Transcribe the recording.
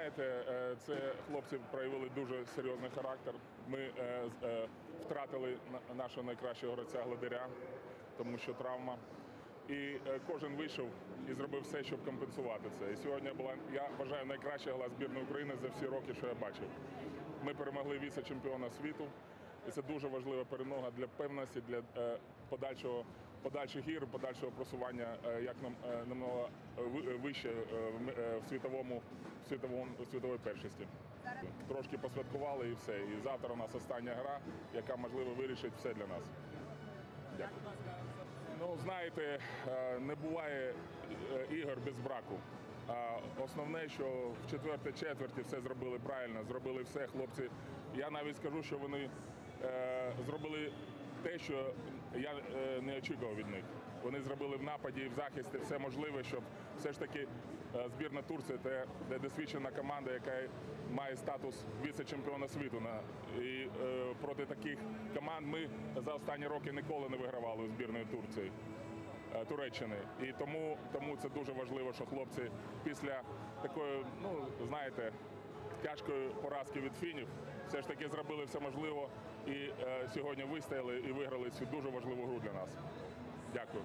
знаєте, е, це хлопці проявили дуже серйозний характер. Ми е, е, втратили нашого найкращого гравця гладаря, тому що травма. І кожен вийшов і зробив все, щоб компенсувати це. І сьогодні була, я вважаю, найкраща гла збірної України за всі роки, що я бачив. Ми перемогли віце-чемпіона світу. І це дуже важлива перемога для певності, для подальшого, подальших ігор, подальшого просування е, як нам е, намного е, ви- вище в світовому, світовому світовій першості. Трошки посвяткували і все. І завтра у нас остання гра, яка можливо вирішить все для нас. Дякую. Ну, знаєте, не буває ігор без браку. Основне, що в четвертій четверті все зробили правильно, зробили все, хлопці. Я навіть скажу, що вони зробили те, що я не очікував від них. Вони зробили в нападі і в захисті все можливе, щоб все ж таки е, збірна Турції це досвідчена команда, яка має статус віце-чемпіона світу. І е, проти таких команд ми за останні роки ніколи не вигравали у збірної Турції. е, Туреччини. І тому, тому це дуже важливо, що хлопці після такої, ну знаєте, тяжкої поразки від фінів все ж таки зробили все можливо і е, сьогодні вистояли і виграли цю дуже важливу гру для нас. Дякую.